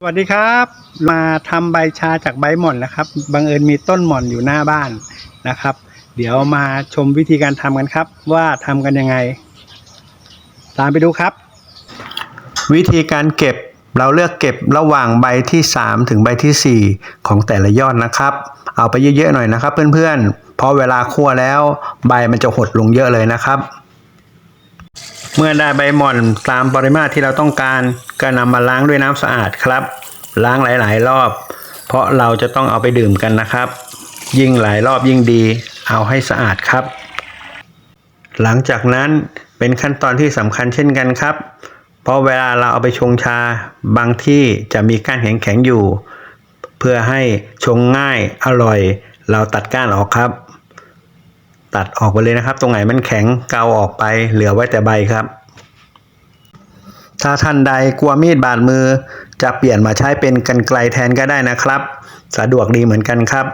สวัสดีครับ มาทำใบชาจากใบหม่อนนะครับบังเอิญมีต้นหม่อนอยู่หน้าบ้านนะครับ เดี๋ยวมาชมวิธีการทำกันครับ ว่าทำกันยังไง ตามไปดูครับ วิธีการเก็บเราเลือกเก็บระหว่างใบที่ 3 ถึงใบทีสี่ 4 ของแต่ละยอดนะครับ เอาไปเยอะๆหน่อยนะครับ เพื่อนๆเพราะเวลาคั่วแล้วใบมันจะหดลงเยอะเลยนะครับ เมื่อได้ใบหม่อนตามปริมาตรที่เราต้องการก็นำมาล้างด้วยน้ำสะอาดครับ ล้างหลาย ๆ รอบ เพราะเราจะต้องเอาไปดื่มกันนะครับ ยิ่งหลายรอบยิ่งดี เอาให้สะอาดครับ หลังจากนั้นเป็นขั้นตอนที่สำคัญเช่นกันครับ เพราะเวลาเราเอาไปชงชาบางที่จะมีก้านแข็งๆอยู่ เพื่อให้ชงง่ายอร่อย เราตัดก้านออกครับ ตัดออกไปเลยนะครับ ตรงไหนมันแข็งเกาออกไป เหลือไว้แต่ใบครับ ถ้าท่านใดกลัวมีดบาดมือ จะเปลี่ยนมาใช้เป็นกันไกลแทนก็ได้นะครับ สะดวกดีเหมือนกันครับ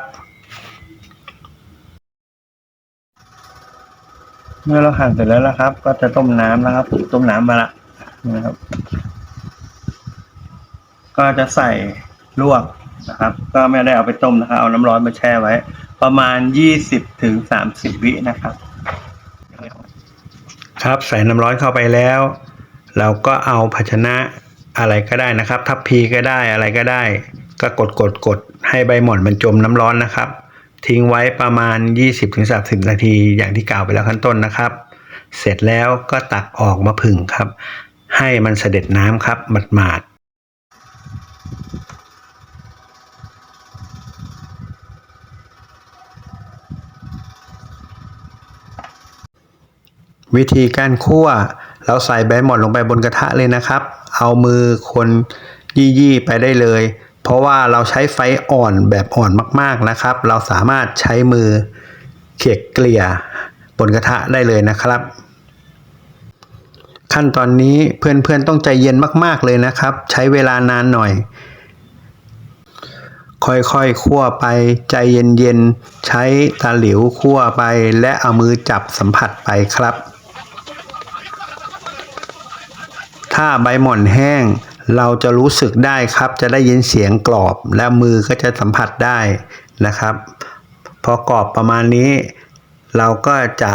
เมื่อเราหั่นเสร็จแล้วนะครับ ก็จะต้มน้ำนะครับต้มน้ำมาละนะครับ ก็จะใส่ลวกนะครับ ก็ไม่ได้เอาไปต้มนะครับ เอาน้ำร้อนมาแช่ไว้ ประมาณยี่สิบถึงสามสิบวินะครับ ครับใส่น้ำร้อนเข้าไปแล้ว เราก็เอาภาชนะอะไรก็ได้นะครับ ทัพพีก็ได้อะไรก็ได้ ก็กดกดกดให้ใบหม่อนมันจมน้ำร้อนนะครับ ทิ้งไว้ประมาณ 20-30 นาทีอย่างที่กล่าวไปแล้วขั้นต้นนะครับ เสร็จแล้วก็ตักออกมาผึ่งครับ ให้มันเสด็จน้ำครับหมาดๆ วิธีการคั่ว เราใส่ใบหมอนลงไปบนกระทะเลยนะครับ เอามือคนยี่ๆไปได้เลย เพราะว่าเราใช้ไฟอ่อนแบบอ่อนมากๆนะครับ เราสามารถใช้มือเขี่ยเกลี่ยบนกระทะได้เลยนะครับ ขั้นตอนนี้เพื่อนๆต้องใจเย็นมากๆเลยนะครับ ใช้เวลานานหน่อย ค่อยๆคั่วไปใจเย็นๆ ใช้ตาหลิวคั่วไปและเอามือจับสัมผัสไปครับ ถ้าใบหม่อนแห้ง เราจะรู้สึกได้ครับ จะได้ยินเสียงกรอบและมือก็จะสัมผัสได้นะครับ พอกรอบประมาณนี้ เราก็จะ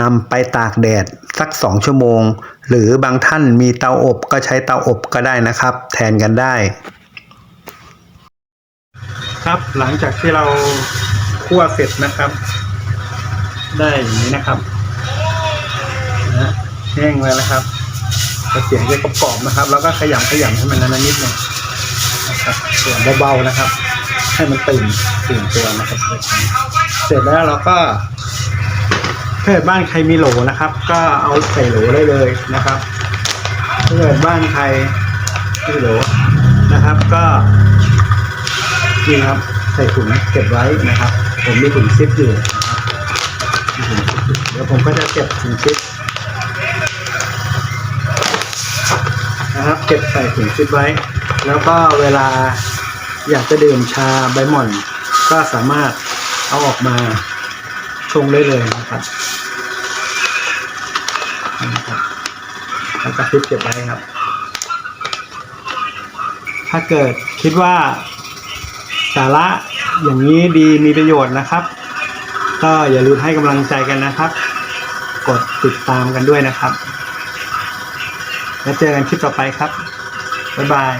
นำไปตากแดดสัก 2 ชั่วโมง หรือบางท่านมีเตาอบก็ใช้เตาอบก็ได้นะครับ แทนกันได้ ครับหลังจากที่เราคั่วเสร็จนะครับ ได้อย่างนี้นะครับนะแห้งแล้วนะครับ จะเสียงจะกรอบๆนะครับ แล้วก็ขยำขยำให้มันนั้นนิดหนึงนะครับเสียงเบาๆนะครับ ให้มันตื่นตื่นตัวนะครับ เสร็จแล้วเราก็ถ้าเกิดบ้านใครมีโหลนะครับ ก็เอาใส่โหลได้เลยนะครับถ้าเกิดบ้านใครไม่มีโหลนะครับ ก็นี่ครับใส่ถุงเก็บไว้นะครับ ผมมีถุงซิปอยู่นะครับเดี๋ยวผมก็จะเก็บถุงซิป นะครับ เก็บใส่ถุงซิปไว้ แล้วก็เวลาอยากจะดื่มชาใบหม่อน ก็สามารถเอาออกมาชงได้เลยนะครับนี่นะครับแล้วก็ซิปเก็บไว้ครับ ถ้าเกิดคิดว่าสาระอย่างนี้ดีมีประโยชน์นะครับ ก็อย่าลืมให้กำลังใจกันนะครับ กดติดตามกันด้วยนะครับ แล้วเจอกันคลิปต่อไปครับ บ๊ายบาย